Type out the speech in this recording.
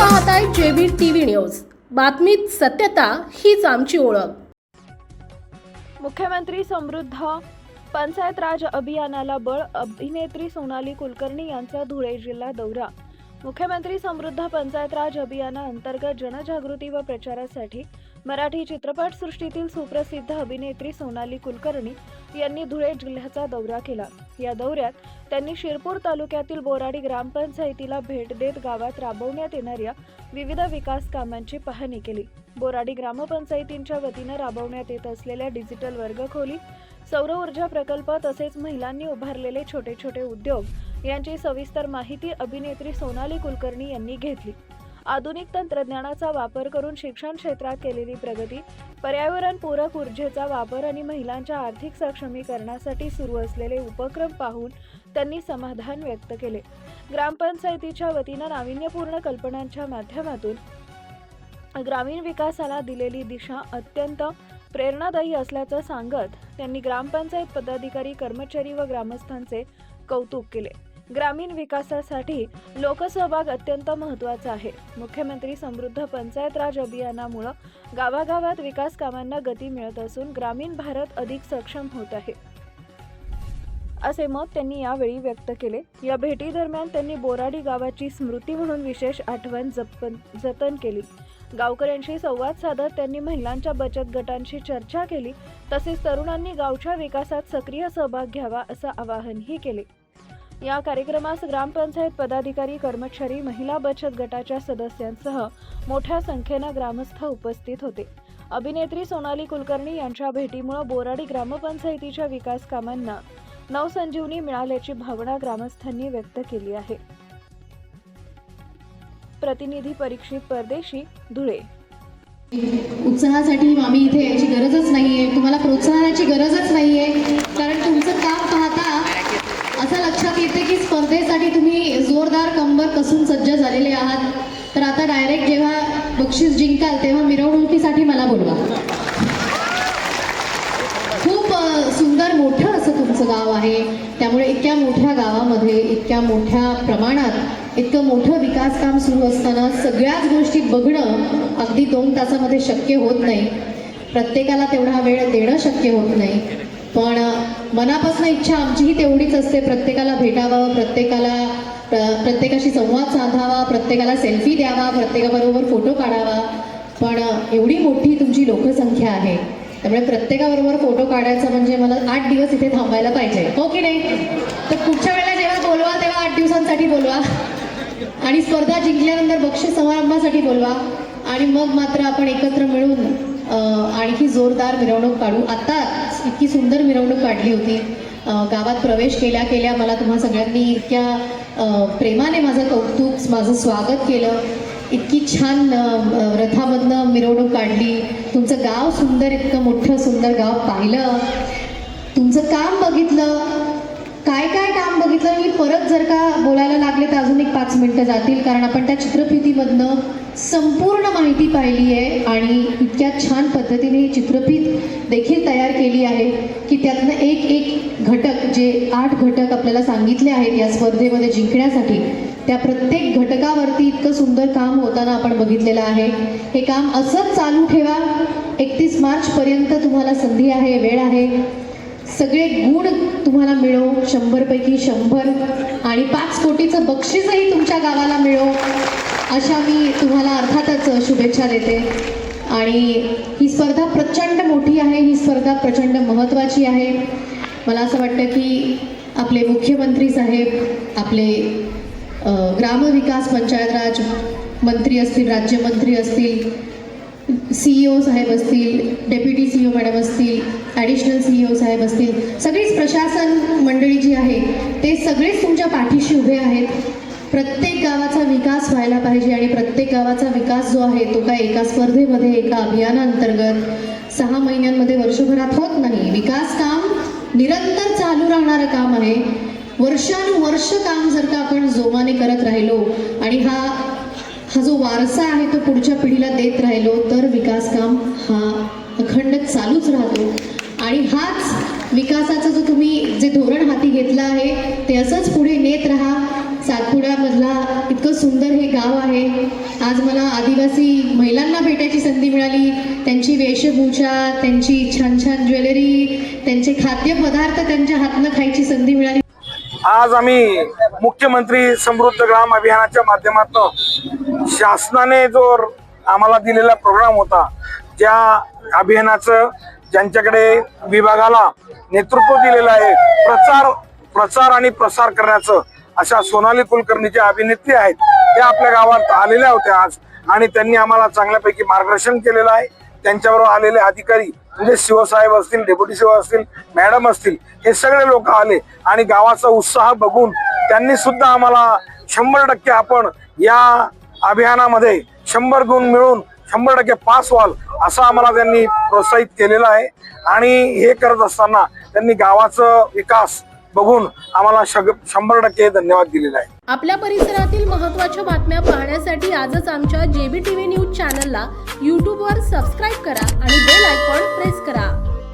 पाहताय जेबीर TV news. बातमीत सत्यता हीच आमची ओळख. मुख्यमंत्री समृद्ध पंचायत राज अभियानाला बळ अभिनेत्री सोनाली कुलकर्णी यांचा धुळे जिल्हा दौरा. मुख्यमंत्री समृद्ध पंचायत राज अभियानाअंतर्गत जनजागृती व प्रचारासाठी मराठी चित्रपटसृष्टीतील सुप्रसिद्ध अभिनेत्री सोनाली कुलकर्णी यांनी धुळे जिल्ह्याचा दौरा केला. या दौऱ्यात त्यांनी शिरपूर तालुक्यातील बोराडी ग्रामपंचायतीला भेट देत गावात राबवण्यात येणाऱ्या विविध विकास कामांची पाहणी केली. बोराडी ग्रामपंचायतींच्या वतीनं राबवण्यात येत असलेल्या डिजिटल वर्गखोली सौर ऊर्जा प्रकल्प तसेच महिलांनी उभारलेले छोटे छोटे उद्योग यांची सविस्तर माहिती अभिनेत्री सोनाली कुलकर्णी यांनी घेतली. आधुनिक तंत्रज्ञानाचा वापर करून शिक्षण क्षेत्रात केलेली प्रगती पर्यावरणपूरक ऊर्जेचा वापर आणि महिलांच्या आर्थिक सक्षमीकरणासाठी सुरू असलेले उपक्रम पाहून त्यांनी समाधान व्यक्त केले. ग्रामपंचायतीच्या वतीनं नाविन्यपूर्ण कल्पनांच्या माध्यमातून ग्रामीण विकासाला दिलेली दिशा अत्यंत प्रेरणादायी असल्याचं सांगत त्यांनी ग्रामपंचायत पदाधिकारी कर्मचारी व ग्रामस्थांचे कौतुक केले. ग्रामीण विकासासाठी लोकसहभाग अत्यंत महत्त्वाचा आहे. मुख्यमंत्री समृद्ध पंचायत राज अभियानामुळं गावागावात विकास कामांना गती मिळत असून ग्रामीण भारत अधिक सक्षम होत आहे. असे मत त्यांनी यावेळी व्यक्त केले. या भेटीदरम्यान त्यांनी बोराडी गावाची स्मृती म्हणून विशेष आठवण जपन जतन केली. गावकऱ्यांशी संवाद साधत त्यांनी महिलांच्या बचत गटांशी चर्चा केली. तसेच तरुणांनी गावच्या विकासात सक्रिय सहभाग घ्यावा असं आवाहनही केले. या कार्यक्रमास ग्रामपंचायत पदाधिकारी कर्मचारी महिला बचत गटाच्या सदस्यांसह मोठ्या संख्येनं ग्रामस्थ उपस्थित होते. अभिनेत्री सोनाली कुलकर्णी यांच्या भेटीमुळे बोराडी ग्रामपंचायतीच्या विकास कामांना नवसंजीवनी मिळाल्याची भावना ग्रामस्थांनी व्यक्त केली आहे. प्रतिनिधी परीक्षित परदेशी धुळे. उत्साहासाठी आम्ही इथे यायची गरजच नाहीये. तुम्हाला प्रोत्साहनाची गरजच नाहीये. कारण तुमचं काम असं लक्षात येते की स्पर्धेसाठी तुम्ही जोरदार कंबर कसून सज्ज झालेले आहात. तर आता डायरेक्ट जेव्हा बक्षीस जिंकाल तेव्हा मिरवणुकीसाठी मला बोलवा. खूप सुंदर मोठं असं तुमचं गाव आहे. त्यामुळे इतक्या मोठ्या गावामध्ये इतक्या मोठ्या प्रमाणात इतकं मोठं विकास काम सुरू असताना सगळ्याच गोष्टी बघणं अगदी दोन तासामध्ये शक्य होत नाही. प्रत्येकाला तेवढा वेळ देणं शक्य होत नाही. पण मनापासून इच्छा आमचीही तेवढीच असते. प्रत्येकाला भेटावं प्रत्येकाला प्र- प्रत्येकाशी संवाद साधावा प्रत्येकाला सेल्फी द्यावा प्रत्येकाबरोबर फोटो काढावा. पण एवढी मोठी तुमची लोकसंख्या आहे. त्यामुळे प्रत्येकाबरोबर फोटो काढायचा म्हणजे मला आठ दिवस इथे थांबायला पाहिजे. हो की नाही? तर पुढच्या वेळेला जेव्हा बोलवा तेव्हा आठ दिवसांसाठी बोलवा. आणि स्पर्धा जिंकल्यानंतर बक्षीस समारंभासाठी बोलवा. आणि मग मात्र आपण एकत्र मिळून आणखी जोरदार मिरवणूक काढू आता इतकी सुंदर मिरवणूक काढली होती. गावात प्रवेश केल्या केल्या मला तुम्हा सगळ्यांनी इतक्या प्रेमाने माझं कौतुक माझं स्वागत केलं. इतकी छान रथामधनं मिरवणूक काढली. तुमचं गाव सुंदर इतकं मोठं सुंदर गाव पाहिलं. तुमचं काम बघितलं. काय काय काम बघितलं? मी परत जर का बोलायला लागले तर अजून एक पाच मिनटं जातील. कारण आपण त्या चित्रफितीमधनं संपूर्ण माहिती पाहिली आहे आणि इतक्या छान पद्धतीने ही चित्रफीत देखील तयार केली आहे की त्यातनं एक एक घटक जे आठ घटक आपल्याला सांगितले आहेत या स्पर्धेमध्ये जिंकण्यासाठी त्या प्रत्येक घटकावरती इतकं सुंदर काम होताना आपण बघितलेलं आहे. हे काम असंच चालू ठेवा. एकतीस मार्चपर्यंत तुम्हाला संधी आहे वेळ आहे. सगळे गुण तुम्हाला मिळो शंभरपैकी शंभर. आणि पाच कोटीचं बक्षीसही तुमच्या गावाला मिळो. अशा मी शुभेच्छा देते. आणि ही स्पर्धा प्रचंड मोठी आहे ही स्पर्धा प्रचंड महत्त्वाची आहे. मला असं वाटतं की आपले मुख्यमंत्री साहेब आपले ग्रामविकास पंचायत राज मंत्री असतील राज्यमंत्री असतील सीईओ ओ साहेब असतील डेप्युटी सीईओ मॅडम असतील ॲडिशनल सीईओ साहेब असतील सगळीच प्रशासन मंडळी जी आहे ते सगळेच तुमच्या पाठीशी उभे आहेत. प्रत्येक गावाचा विकास व्हायला पाहिजे आणि प्रत्येक गावाचा विकास जो आहे तो काय एका स्पर्धेमध्ये एका अभियानाअंतर्गत सहा महिन्यांमध्ये वर्षभरात होत नाही. विकास काम निरंतर चालू राहणारं काम आहे. वर्षानुवर्ष काम जर का आपण जोमाने करत राहिलो आणि हा हा जो वारसा आहे तो पुढच्या पिढीला देत राहिलो तर विकास काम हा अखंड चालूच राहतो. आणि हाच विकासाचा जो तुम्ही जे धोरण हाती घेतलं आहे ते असंच पुढे नेत राहा. गाव आहे. आज मला आदिवासी महिलांना भेटायची संधी मिळाली. त्यांची वेशभूषा त्यांची छान छान ज्वेलरी त्यांचे खाद्यपदार्थ त्यांच्या हातनं खायची संधी मिळाली. आज आम्ही मुख्यमंत्री समृद्ध ग्राम अभियानाच्या माध्यमातून शासनाने जो आम्हाला दिलेला प्रोग्राम होता ज्या अभियानाचं ज्यांच्याकडे विभागाला नेतृत्व दिलेलं आहे प्रचार प्रचार आणि प्रसार करण्याचं अशा सोनाली कुलकर्णीच्या अभिनेत्री आहेत. त्या आपल्या गावात आलेल्या होत्या आज. आणि त्यांनी आम्हाला चांगल्यापैकी मार्गदर्शन केलेलं आहे. त्यांच्याबरोबर आलेले अधिकारी म्हणजे शिवसाहेब असतील डेप्युटी शिव असतील मॅडम असतील हे सगळे लोक आले. आणि गावाचा उत्साह बघून त्यांनी सुद्धा आम्हाला शंभर टक्के आपण या अभियानामध्ये शंभर गुण मिळून शंभर टक्के पास व्हाल असं आम्हाला त्यांनी प्रोत्साहित केलेलं आहे. आणि हे करत असताना त्यांनी गावाचं विकास बघून आम्हाला शंभर टक्के धन्यवाद दिलेला आहे. आपल्या परिसरातील महत्त्वाच्या बातम्या पाहण्यासाठी आजच आमच्या जेबी टीव्ही न्यूज चॅनलला यूट्यूबवर सबस्क्राईब करा आणि बेल आयकॉन प्रेस करा.